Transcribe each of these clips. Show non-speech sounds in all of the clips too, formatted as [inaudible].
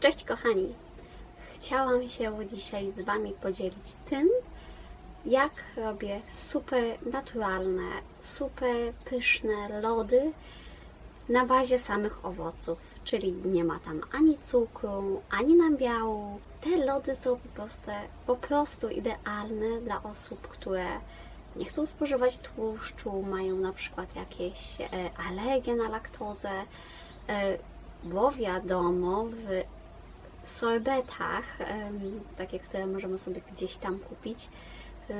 Cześć kochani! Chciałam się dzisiaj z Wami podzielić tym, jak robię super naturalne, super pyszne lody na bazie samych owoców, czyli nie ma tam ani cukru, ani nabiału. Te lody są po prostu, po prostu idealne dla osób, które nie chcą spożywać tłuszczu, mają na przykład jakieś e, alergie na laktozę, e, bo wiadomo, w sorbetach, takie, które możemy sobie gdzieś tam kupić,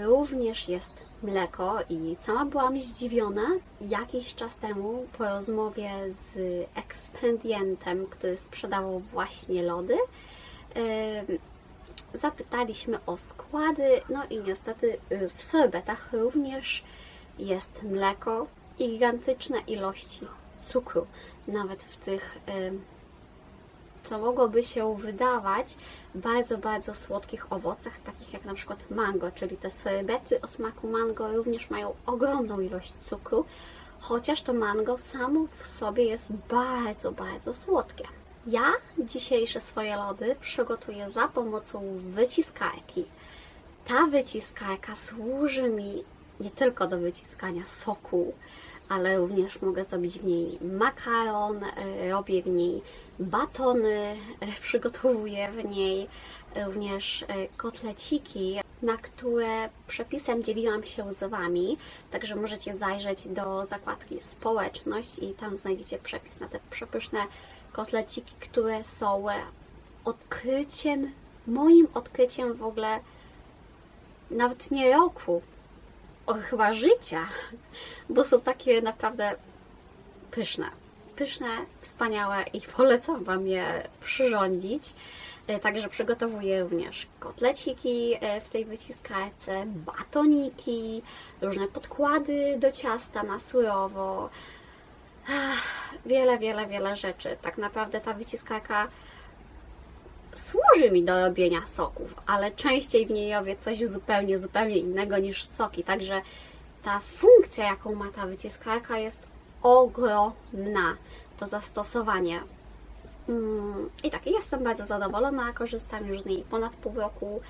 również jest mleko i sama byłam zdziwiona jakiś czas temu po rozmowie z ekspedientem, który sprzedawał właśnie lody. Zapytaliśmy o składy, no i niestety y, w sorbetach również jest mleko i gigantyczne ilości cukru, nawet w tych co mogłoby się wydawać bardzo, bardzo słodkich owocach, takich jak na przykład mango, czyli te sorbety o smaku mango również mają ogromną ilość cukru, chociaż to mango samo w sobie jest bardzo, bardzo słodkie. Ja dzisiejsze swoje lody przygotuję za pomocą wyciskarki. Ta wyciskarka służy mi nie tylko do wyciskania soku, ale również mogę zrobić w niej makaron, e, robię w niej batony, e, [laughs] przygotowuję w niej również e, kotleciki, na które przepisem dzieliłam się z Wami, także możecie zajrzeć do zakładki społeczność i tam znajdziecie przepis na te przepyszne kotleciki, które są odkryciem, moim odkryciem w ogóle nawet nie roku, o chyba życia, bo są takie naprawdę pyszne. Pyszne, wspaniałe i [laughs] polecam Wam je przyrządzić. E, Także przygotowuję również kotleciki e, w tej wyciskarce, batoniki, różne podkłady do ciasta na surowo. Wiele, wiele, wiele rzeczy. Tak naprawdę ta wyciskarka służy mi do robienia soków, ale częściej w niej robię coś zupełnie, zupełnie innego niż soki. Także ta funkcja, jaką ma ta wyciskarka, jest ogromna. To zastosowanie. Mm, I tak, jestem bardzo zadowolona, korzystam już z niej ponad pół roku.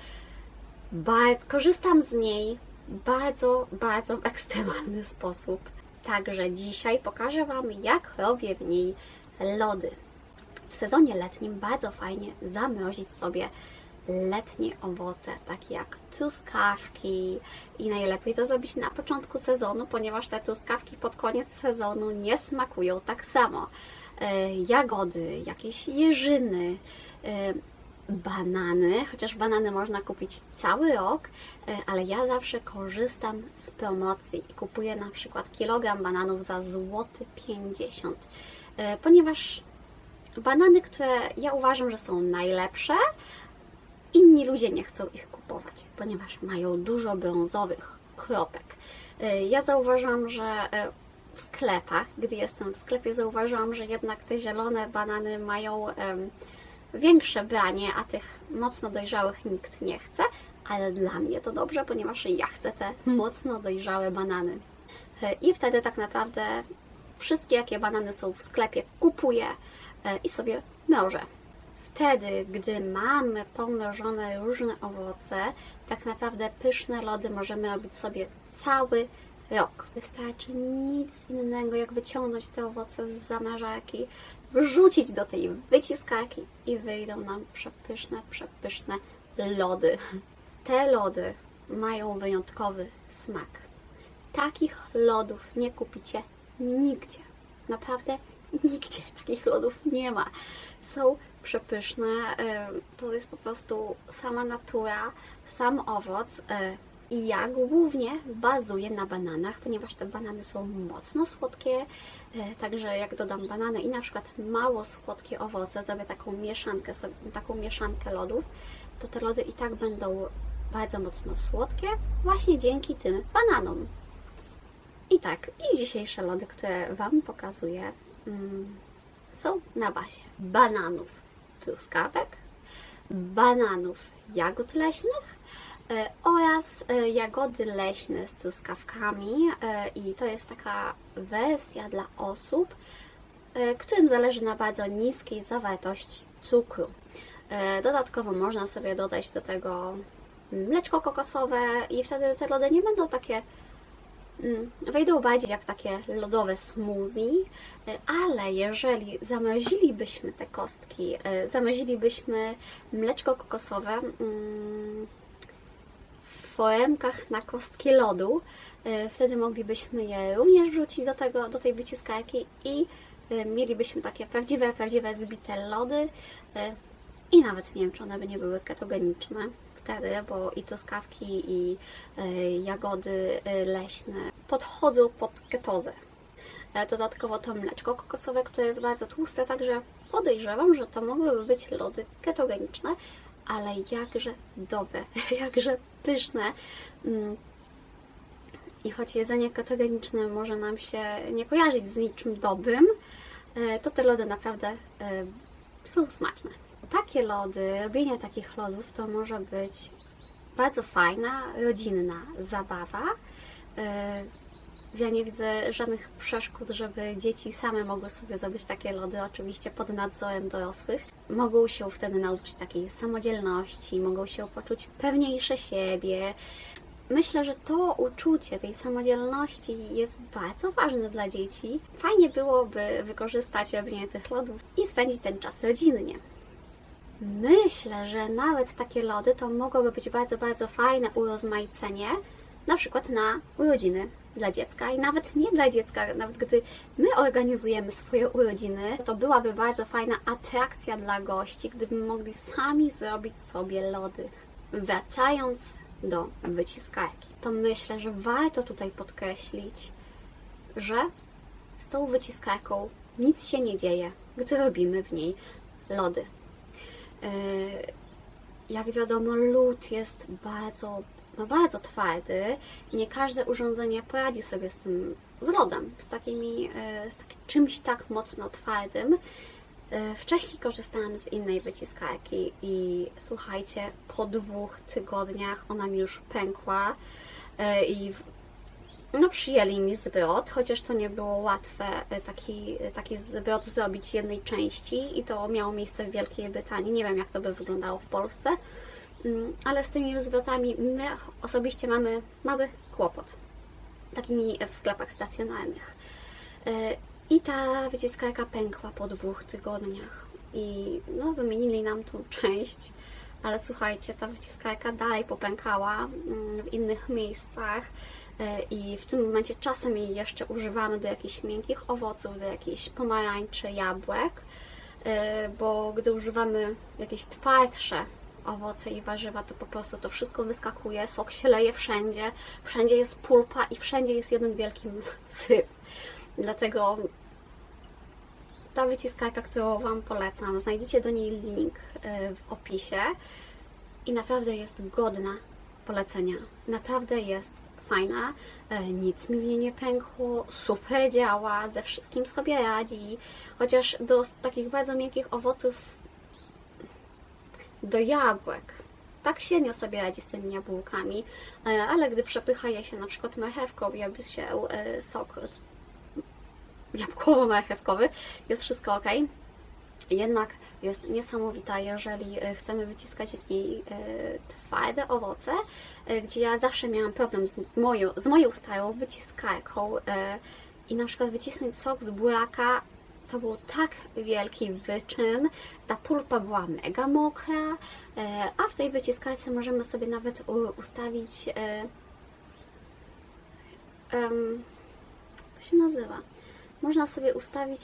Korzystam z niej bardzo, bardzo w ekstremalny sposób. Także dzisiaj pokażę Wam, jak robię w niej lody w sezonie letnim bardzo fajnie zamrozić sobie letnie owoce, takie jak truskawki i najlepiej to zrobić na początku sezonu, ponieważ te truskawki pod koniec sezonu nie smakują tak samo. E, Jagody, jakieś jeżyny, e, banany, chociaż banany można kupić cały rok, e, ale ja zawsze korzystam z promocji i kupuję na przykład kilogram bananów za złoty 50, e, ponieważ banany, które ja uważam, że są najlepsze, inni ludzie nie chcą ich kupować, ponieważ mają dużo brązowych kropek. Y, Ja zauważyłam, że y, w sklepach, gdy jestem w sklepie, zauważyłam, że jednak te zielone banany mają większe branie, a tych mocno dojrzałych nikt nie chce, ale dla mnie to dobrze, ponieważ ja chcę te mocno dojrzałe banany. Y, I wtedy tak naprawdę wszystkie, jakie banany są w sklepie, kupuję i sobie mrożę. Wtedy, gdy mamy pomrożone różne owoce, tak naprawdę pyszne lody możemy robić sobie cały rok. Wystarczy nic innego, jak wyciągnąć te owoce z zamrażarki, wrzucić do tej wyciskarki i wyjdą nam przepyszne, przepyszne lody. Te lody mają wyjątkowy smak. Takich lodów nie kupicie nigdzie. Naprawdę nigdzie takich lodów nie ma. Są przepyszne. To jest po prostu sama natura, sam owoc. e, I ja głównie bazuję na bananach, ponieważ te banany są mocno słodkie. e, Także jak dodam banany i na przykład mało słodkie owoce, zrobię taką mieszankę, sobie, taką mieszankę lodów, to te lody i tak będą bardzo mocno słodkie, właśnie dzięki tym bananom. I tak, i dzisiejsze lody, które Wam pokazuję, są na bazie bananów truskawek, bananów jagód leśnych e, oraz e, jagody leśne z truskawkami. e, I to jest taka wersja dla osób, którym zależy na bardzo niskiej zawartości cukru. Dodatkowo można sobie dodać do tego mleczko kokosowe i wtedy te lody nie będą takie mm, wejdą bardziej jak takie lodowe smoothie, e, ale jeżeli zamrozilibyśmy te kostki, e, zamrozilibyśmy mleczko kokosowe mm, w foremkach na kostki lodu, e, wtedy moglibyśmy je również wrzucić do, tego, do tej wyciskarki i mielibyśmy takie prawdziwe, prawdziwe zbite lody i nawet nie wiem, czy one by nie były ketogeniczne wtedy, bo i truskawki, i jagody leśne podchodzą pod ketozę. E, Dodatkowo to mleczko kokosowe, które jest bardzo tłuste, także podejrzewam, że to mogłyby być lody ketogeniczne, ale jakże dobre, [laughs] jakże pyszne. Mm. I choć jedzenie ketogeniczne może nam się nie kojarzyć z niczym dobrym, e, to te lody naprawdę e, są smaczne. Takie lody, robienie takich lodów to może być bardzo fajna, rodzinna zabawa. Ja nie widzę żadnych przeszkód, żeby dzieci same mogły sobie zrobić takie lody, oczywiście pod nadzorem dorosłych. Mogą się wtedy nauczyć takiej samodzielności, mogą się poczuć pewniejsze siebie. Myślę, że to uczucie tej samodzielności jest bardzo ważne dla dzieci. Fajnie byłoby wykorzystać robienie tych lodów i spędzić ten czas rodzinnie. Myślę, że nawet takie lody to mogłoby być bardzo, bardzo fajne urozmaicenie, na przykład na urodziny dla dziecka i nawet nie dla dziecka, nawet gdy my organizujemy swoje urodziny, to byłaby bardzo fajna atrakcja dla gości, gdyby mogli sami zrobić sobie lody. Wracając do wyciskarki, to myślę, że warto tutaj podkreślić, że z tą wyciskarką nic się nie dzieje, gdy robimy w niej lody. Yy, jak wiadomo, lód jest bardzo, no bardzo twardy i nie każde urządzenie poradzi sobie z tym, z lodem, z, takimi, yy, z takim czymś tak mocno twardym. Yy, Wcześniej korzystałam z innej wyciskarki i słuchajcie, po dwóch tygodniach ona mi już pękła yy, i no, przyjęli mi zwrot, chociaż to nie było łatwe e, taki, taki zwrot zrobić jednej części i to miało miejsce w Wielkiej Brytanii. Nie wiem, jak to by wyglądało w Polsce, ale z tymi zwrotami my osobiście mamy mały kłopot. Takimi w sklepach stacjonarnych. E, I ta wyciskarka pękła po dwóch tygodniach. I no, wymienili nam tą [laughs] część, ale słuchajcie, ta wyciskarka dalej popękała mm, w innych miejscach. E, I w tym momencie czasem jej jeszcze używamy do jakichś miękkich owoców, do jakichś pomarańczy, jabłek, e, bo gdy używamy jakieś twardsze owoce i warzywa, to po prostu to wszystko wyskakuje, sok się leje wszędzie, wszędzie jest pulpa i wszędzie jest jeden wielki syf. Dlatego ta wyciskarka, którą Wam polecam, znajdziecie do niej link e, w opisie i naprawdę jest godna polecenia. Naprawdę jest fajna, e, nic mi w niej nie pękło, super działa, ze wszystkim sobie radzi, chociaż do takich bardzo miękkich owoców, do jabłek, tak średnio sobie radzi z tymi jabłkami, e, ale gdy przepycha je się na przykład marchewką robi się e, sok jabłkowo-marchewkowy, jest wszystko ok. Jednak jest niesamowita, jeżeli e, chcemy wyciskać w niej e, twarde owoce, e, gdzie ja zawsze miałam problem z moją, z moją starą wyciskarką e, i na przykład wycisnąć sok z buraka to był tak wielki wyczyn, ta pulpa była mega mokra, e, a w tej wyciskarce możemy sobie nawet ustawić e, em, to się nazywa? Można sobie ustawić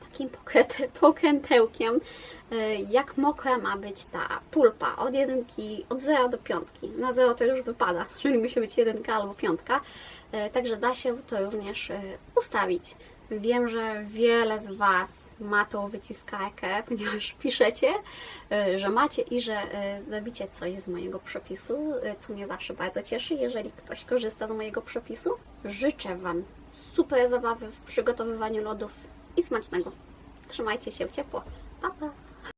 takim pokręte- [laughs] pokrętełkiem, y, jak mokra ma być ta pulpa od jedynki, od 0 do piątki. Na 0 to już wypada, [laughs] czyli musi być jedynka albo piątka, także da się to również ustawić. Wiem, że wiele z Was ma tą wyciskarkę, [laughs] ponieważ piszecie, y, że macie i że y, zrobicie coś z mojego przepisu, y, co mnie zawsze bardzo cieszy, jeżeli ktoś korzysta z mojego przepisu. Życzę Wam super zabawy w przygotowywaniu lodów i smacznego. Trzymajcie się ciepło. Pa, pa.